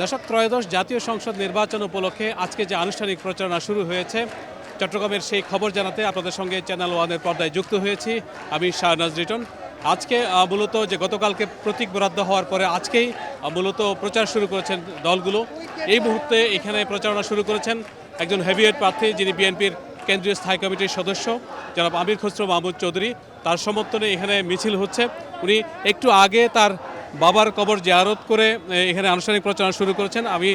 দশক ত্রয়োদশ জাতীয় সংসদ নির্বাচন উপলক্ষে আজকে যে আনুষ্ঠানিক প্রচারণা শুরু হয়েছে, চট্টগ্রামের সেই খবর জানাতে আপনাদের সঙ্গে চ্যানেল ওয়ানের পর্দায় যুক্ত হয়েছি আমি শাহনাজ রিটন। আজকে মূলত যে গতকালকে প্রতীক বরাদ্দ হওয়ার পরে আজকেই মূলত প্রচার শুরু করেছেন দলগুলো। এই মুহূর্তে এখানে প্রচারণা শুরু করেছেন একজন হেভিওয়েট প্রার্থী যিনি বিএনপির কেন্দ্রীয় স্থায়ী কমিটির সদস্য, জনাব আমির খসরু মাহমুদ চৌধুরী। তার সমর্থনে এখানে মিছিল হচ্ছে। উনি একটু আগে তার বাবার কবর জিয়ারত করে এখানে আনুষ্ঠানিক প্রচারণা শুরু করেছেন। আমি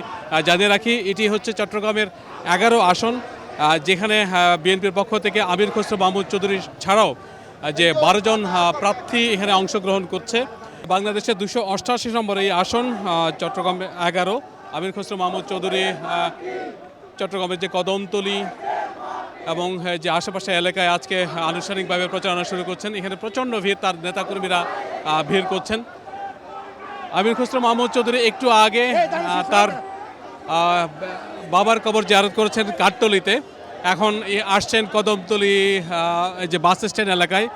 জানিয়ে রাখি, এটি হচ্ছে চট্টগ্রামের এগারো আসন যেখানে বিএনপির পক্ষ থেকে আমির খসরু মাহমুদ চৌধুরী ছাড়াও যে বারো জন প্রার্থী এখানে অংশগ্রহণ করছে। বাংলাদেশের দুশো অষ্টাশি নম্বর এই আসন চট্টগ্রাম এগারো। আমির খসরু মাহমুদ চৌধুরী চট্টগ্রামের যে কদমতলি এবং যে আশেপাশে এলাকায় আজকে আনুষ্ঠানিকভাবে প্রচারণা শুরু করছেন। এখানে প্রচণ্ড ভিড়, তার নেতাকর্মীরা ভিড় করছেন। আমির খসরু মাহমুদ চৌধুরী একটু আগে তার বাবার কবর জিয়ারত করেছেন কাঠতলিতে এখন আসছেন কদমতলি এই যে বাস স্ট্যান্ড এলাকায়।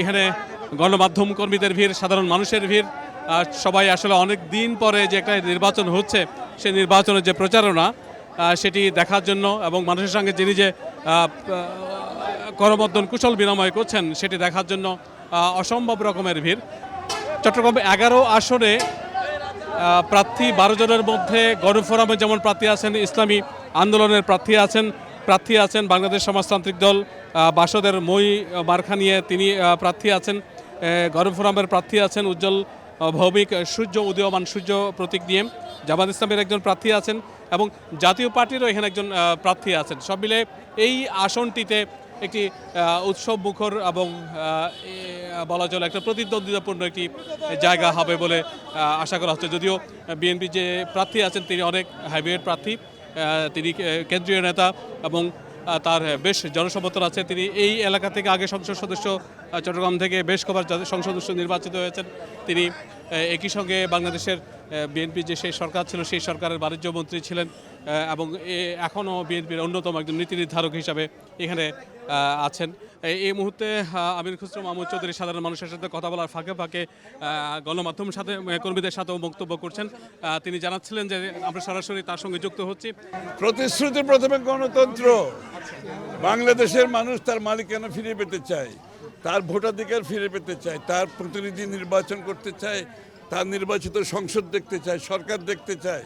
এখানে গণমাধ্যম কর্মীদের ভিড় সাধারণ মানুষের ভিড়। সবাই আসলে অনেক দিন পরে যে একটা নির্বাচন হচ্ছে সেই নির্বাচনের যে প্রচারণা সেটি দেখার জন্য এবং মানুষের সঙ্গে যিনি যে করমর্দন কুশল বিনিময় করছেন সেটি দেখার জন্য অসম্ভব রকমের ভিড়। চট্টগ্রাম এগারো আসনে প্রার্থী বারো জনের মধ্যে গণফোরামে যেমন প্রার্থী আছেন, ইসলামী আন্দোলনের প্রার্থী আছেন প্রার্থী আছেন বাংলাদেশ সমাজতান্ত্রিক দল বাসদের মই মার্খা নিয়ে তিনি প্রার্থী আছেন গণফোরামের প্রার্থী আছেন উজ্জ্বল ভৌমিক, সূর্য, উদীয়মান সূর্য প্রতীক নিয়ে জামাত ইসলামের একজন প্রার্থী আছেন এবং জাতীয় পার্টিরও এখানে একজন প্রার্থী আছেন। সব মিলে এই আসনটিতে একটি উৎসব মুখর এবং বলা চলে একটা প্রতিদ্বন্দ্বিতাপূর্ণ একটি জায়গা হবে বলে আশা করা হচ্ছে। যদিও বিএনপি যে প্রার্থী আছেন, তিনি অনেক হাইব্রিড প্রার্থী তিনি কেন্দ্রীয় নেতা এবং তার বেশ জনসমর্থন আছে। তিনি এই এলাকা থেকে আগে সংসদ সদস্য চট্টগ্রাম থেকে বেশ কবার সংসদ সদস্য নির্বাচিত হয়েছেন। তিনি একই সঙ্গে বাংলাদেশের বিএনপি যে সেই সরকার ছিল, সেই সরকারের বাণিজ্য মন্ত্রী ছিলেন এবং এখনও বিএনপির অন্যতম একজন নীতি নির্ধারক হিসাবে এখানে আছেন। এই মুহূর্তে আমির খুসরো মাহমুদ চৌধুরী সাধারণ মানুষের সাথে কথা বলার ফাঁকে ফাঁকে গণমাধ্যমের সাথে কর্মীদের সাথেও বক্তব্য করছেন। তিনি জানাচ্ছিলেন যে আমরা সরাসরি তার সঙ্গে যুক্ত হচ্ছি। প্রতিশ্রুতি প্রথমে গণতন্ত্র। বাংলাদেশের মানুষ তার মালিকানা ফিরে পেতে চায়। তার ভোটাধিকার ফিরে পেতে চায়, তার প্রতিনিধি নির্বাচন করতে চায়, তার নির্বাচিত সংসদ দেখতে চায়, সরকার দেখতে চায়,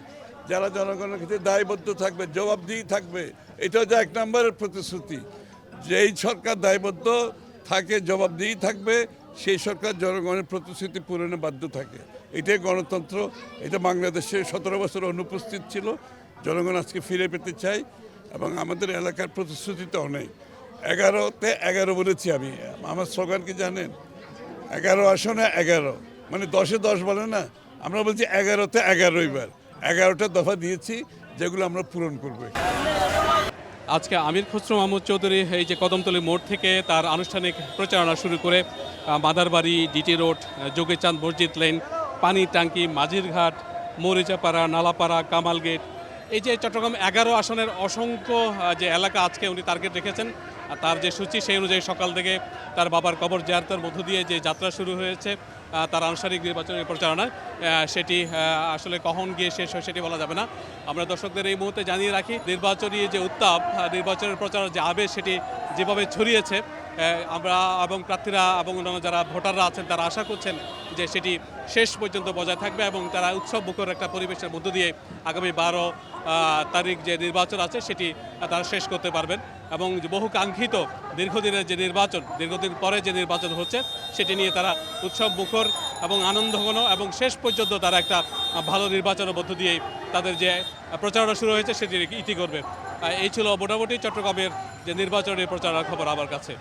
যারা জনগণের ক্ষেত্রে দায়বদ্ধ থাকবে, জবাবদিহি থাকবে, এটা হচ্ছে এক নম্বরের প্রতিশ্রুতি। যেই সরকার দায়বদ্ধ থাকে, জবাবদিহি থাকবে, সেই সরকার জনগণের প্রতিশ্রুতি পূরণে বাধ্য থাকে। এটাই গণতন্ত্র, এটা বাংলাদেশে সতেরো বছর অনুপস্থিত ছিল, জনগণ আজকে ফিরে পেতে চাই এবং আমাদের এলাকার প্রতিশ্রুতি তো অনেক। এগারোতে এগারো বলেছি আমি। আমার স্লোগান কি জানেন? এগারো আসনে এগারো। মানে দশে দশ বলে না? আমরা বলছি এগারোতে এগারো এবার। এগারোটা দফা দিয়েছি, যেগুলো আমরা পূরণ করব। আজকে আমির খসরু মাহমুদ চৌধুরী এই যে কদমতলী মোড় থেকে তার আনুষ্ঠানিক প্রচারণা শুরু করে মাদারবাড়ি, ডিটি রোড যোগীচাঁদ মসজিদ লেন, পানি ট্যাঙ্কি মাঝিরঘাট মরিচাপাড়া, নালাপাড়া কামাল গেট এই যে চট্টগ্রাম এগারো আসনের অসংখ্য যে এলাকা আজকে উনি টার্গেট রেখেছেন তার যে সূচি, সেই অনুযায়ী সকাল থেকে তার বাবার কবর জিয়ারতের মধ্য দিয়ে যে যাত্রা শুরু হয়েছে তার আনুষ্ঠানিক নির্বাচনের প্রচারণায় সেটি আসলে কখন গিয়ে শেষ হয় সেটি বলা যাবে না। আমরা দর্শকদের এই মুহূর্তে জানিয়ে রাখি, নির্বাচনী যে উত্তাপ নির্বাচনের প্রচার যে আবেগ, সেটি যেভাবে ছড়িয়েছে আমরা এবং প্রার্থীরা এবং অন্যান্য যারা ভোটাররা আছেন তারা আশা করছেন যে সেটি শেষ পর্যন্ত বজায় থাকবে এবং তারা উৎসব মুখর একটা পরিবেশের মধ্য দিয়ে আগামী বারো তারিখ যে নির্বাচন আছে সেটি তারা শেষ করতে পারবেন এবং বহু কাঙ্ক্ষিত দীর্ঘদিনের যে নির্বাচন, দীর্ঘদিন পরে যে নির্বাচন হচ্ছে সেটি নিয়ে তারা উৎসব মুখর এবং আনন্দঘন এবং শেষ পর্যন্ত তারা একটা ভালো নির্বাচনের মধ্য দিয়ে তাদের যে প্রচারণা শুরু হয়েছে সেটি ইতি করবে। এই ছিল মোটামুটি চট্টগ্রামের যে নির্বাচনের প্রচারণার খবর আমার কাছে।